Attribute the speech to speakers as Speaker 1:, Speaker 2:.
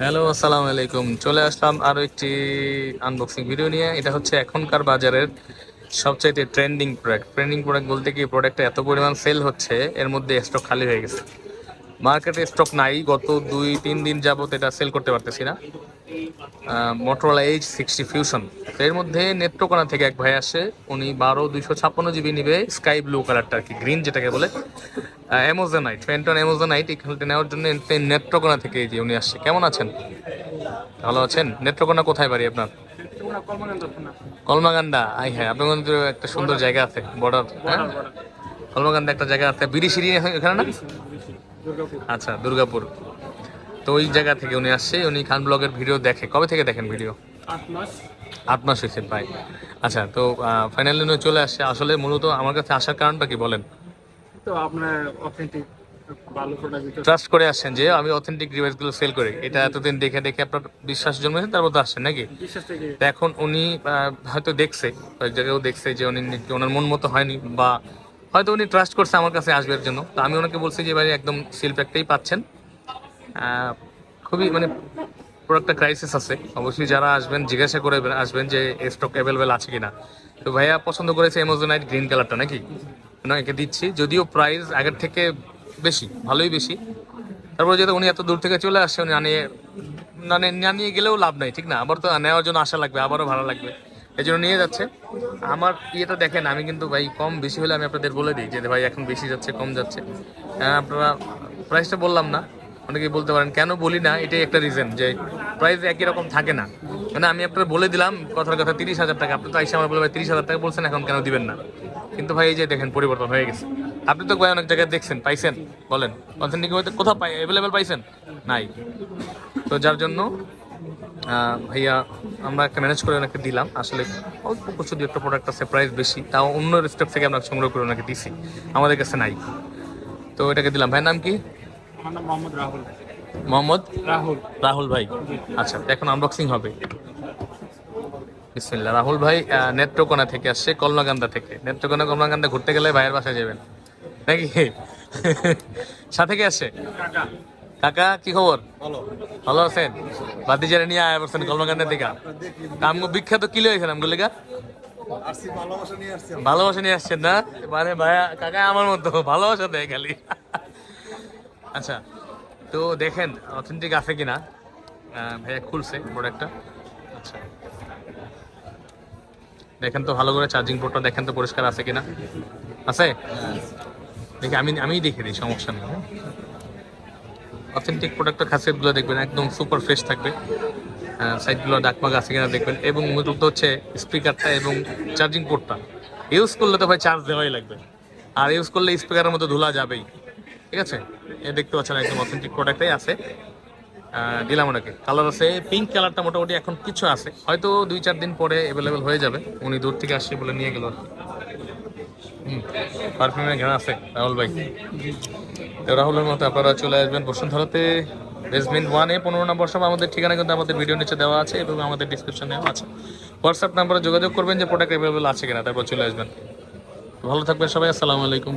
Speaker 1: Hello আসসালামু আলাইকুম। চলে আসলাম আরও একটি আনবক্সিং ভিডিও নিয়ে। এটা হচ্ছে এখনকার বাজারের সবচাইতে ট্রেন্ডিং প্রোডাক্ট ট্রেন্ডিং প্রোডাক্ট বলতে কি প্রোডাক্টটা এত পরিমাণ সেল হচ্ছে, এর মধ্যে স্টক খালি হয়ে গেছে। মার্কেটে স্টক নাই, গত দুই, তিন দিন যাবত এটা সেল করতে পারতেছি না। মোটরোলা এইচ সিক্সটি ফিউশন এর মধ্যে নেত্রকোনা থেকে এক ভাই আসে, উনি বারো, দুইশো ছাপ্পান্ন জিবি নিবে স্কাই ব্লু কালারটা আর কি গ্রিন যেটাকে বলে। অ্যামোজোনাইট ফ্যান্টন অ্যামোজোনাইট এখানটা নেওয়ার জন্য নেত্রকোনা থেকে এই যে উনি আসছে। কেমন আছেন? ভালো আছেন? নেত্রকোনা কোথায় বাড়ি আপনার? কলমাগান্ডা আই হ্যাঁ আপনার একটা সুন্দর জায়গা আছে বর্ডার হ্যাঁ? কলমাগান্ডা একটা জায়গা আছে বিরিশিরি এখানে না? আচ্ছা দুর্গাপুর। তো ওই জায়গা থেকে উনি আসছে উনি খান ব্লগের ভিডিও দেখে। কবে থেকে দেখেন ভিডিও?
Speaker 2: আট মাস।
Speaker 1: আট মাস হয়েছে প্রায় আচ্ছা তো ফাইনালি উনি চলে আসছে। আসলে মূলত আমার কাছে আসার কারণটা কি বলেন?
Speaker 2: তো আপনার অথেন্টিক
Speaker 1: ট্রাস্ট করে আসছেন যে আমি অথেন্টিক ডিভাইসগুলো সেল করি। এটা এতদিন দেখে দেখে আপনার বিশ্বাস জন্মেছে তারপর তো আসছেন নাকি? এখন উনি হয়তো দেখছে কয়েক জায়গায়ও দেখছে যে উনি ওনার মন মতো হয়নি বা হয়তো উনি ট্রাস্ট করছে আমার কাছে আসবে এর জন্য। তো আমি ওনাকে বলছি যে ভাই একদম সিল প্যাকটাই পাচ্ছেন। খুবই মানে প্রোডাক্টটা ক্রাইসিস আছে। অবশ্যই যারা আসবেন জিজ্ঞাসা করে আসবেন যে স্টক অ্যাভেলেবেল আছে কিনা। তো ভাইয়া পছন্দ করেছে অ্যামাজোনাইট গ্রিন কালারটা নাকি? একে দিচ্ছি। যদিও প্রাইস আগের থেকে বেশি ভালোই বেশি। তারপরে যেহেতু উনি এত দূর থেকে চলে আসছে উনি আনিয়ে মানে না নিয়ে গেলেও লাভ নাই ঠিক না? আবার তো নেওয়ার জন্য আশা লাগবে আবারও ভাড়া লাগবে এই জন্য নিয়ে যাচ্ছে। আমার ইয়েটা দেখেন আমি কিন্তু ভাই কম বেশি হলে আমি আপনাদের বলে দিই যে ভাই এখন বেশি যাচ্ছে কম যাচ্ছে। হ্যাঁ, আপনারা প্রাইসটা বললাম না। অনেকেই বলতে পারেন, কেন বলি না? এটাই একটা রিজন যে প্রাইস একই রকম থাকে না। মানে আমি আপনার বলে দিলাম, কথার কথা তিরিশ হাজার টাকা। আপনি তো আইসা আমার বলে, ভাই, তিরিশ হাজার টাকা বলছেন, এখন কেন দিবেন না? কিন্তু ভাই, এই যে দেখেন, পরিবর্তন হয়ে গেছে। আপনি তো ভাই অনেক জায়গায় দেখছেন, পাইছেন, বলেন। অথেন্টিক হইতে কোথাও পাই অ্যাভেলেবেল পাইছেন? নাই। তো যার জন্য ভাইয়া, আমরা একটা ম্যানেজ করে ওনাকে দিলাম। আসলে অল্প কিছু দু একটা প্রোডাক্ট আছে প্রাইস বেশি। তাও অন্য স্টেপ থেকে আমরা সংগ্রহ করে ওনাকে দিছি। আমাদের কাছে নাই। তো এটাকে দিলাম। ভাইয়ের নাম কি?
Speaker 2: আমার নাম মোহাম্মদ রাহুল।
Speaker 1: মোহাম্মদ?
Speaker 2: রাহুল।
Speaker 1: রাহুল ভাই। আচ্ছা এখন আনবক্সিং হবে। বিসমিল্লাহ রাহুল ভাই নেত্রকোনা থেকে আসছে কলমাকান্দা থেকে। নেত্রকোনা কলমাকান্দা ঘুরতে গেলে ভাইয়ের বাসায় যাবেন। নাকি? সাথে কে আসছে
Speaker 2: কাকা।
Speaker 1: কাকা কি খবর? ভালো। আছেন? বাতিজারে নিয়ে আয় বলছেন কলমাকান্দা থেকে আমগো বিখ্যাত কি লইছেন আমগুলো লেগা? ভালোবাসা নিয়ে আসছেন না? মানে ভাইয়া কাকা আমার মতো ভালোবাসা দেয় খালি। আচ্ছা তো দেখেন অথেন্টিক আছে কিনা? ভাইয়া খুলছে প্রোডাক্টটা আচ্ছা। দেখেন তো ভালো করে চার্জিং পোর্টটা দেখেন তো পরিষ্কার আছে কিনা? আছে? দেখি, আমি আমিই দেখে দিই, সমস্যা নেই। অথেন্টিক প্রোডাক্টের খাসিয়তগুলো দেখবেন, একদম সুপার ফ্রেশ থাকবে। সাইডগুলো ডাকমাগ আছে কিনা দেখবেন। এবং মূলত হচ্ছে স্পিকারটা এবং চার্জিং পোর্টটা ইউজ করলে তো ভাই চার্জ দেওয়াই লাগবে। আর ইউজ করলে স্পিকারের মধ্যে ধুলা যাবেই। ঠিক আছে? এ দেখতে পাচ্ছেন একদম অথেন্টিক প্রোডাক্টই আছে। দিলাম ওনাকে। কালার আছে পিঙ্ক কালারটা মোটামুটি এখন কিছু আছে। হয়তো দুই চার দিন পরে অ্যাভেলেবেল হয়ে যাবে। উনি দূর থেকে আসছে বলে নিয়ে গেল পারফিউমের ঘেরা আছে, রাহুল ভাই। রাহুলের মতো আপনারা চলে আসবেন বসুন্ধরাতে। বেসমেন্ট ওয়ানে পনেরো নম্বর সব আমাদের ঠিকানা কিন্তু আমাদের ভিডিও নিচে দেওয়া আছে এবং আমাদের ডিসক্রিপশনেও আছে। হোয়াটসঅ্যাপ নাম্বারে যোগাযোগ করবেন যে প্রোডাক্ট অ্যাভেলেবেল আছে কিনা, তারপর চলে আসবেন। ভালো থাকবেন সবাই, আসসালামু আলাইকুম।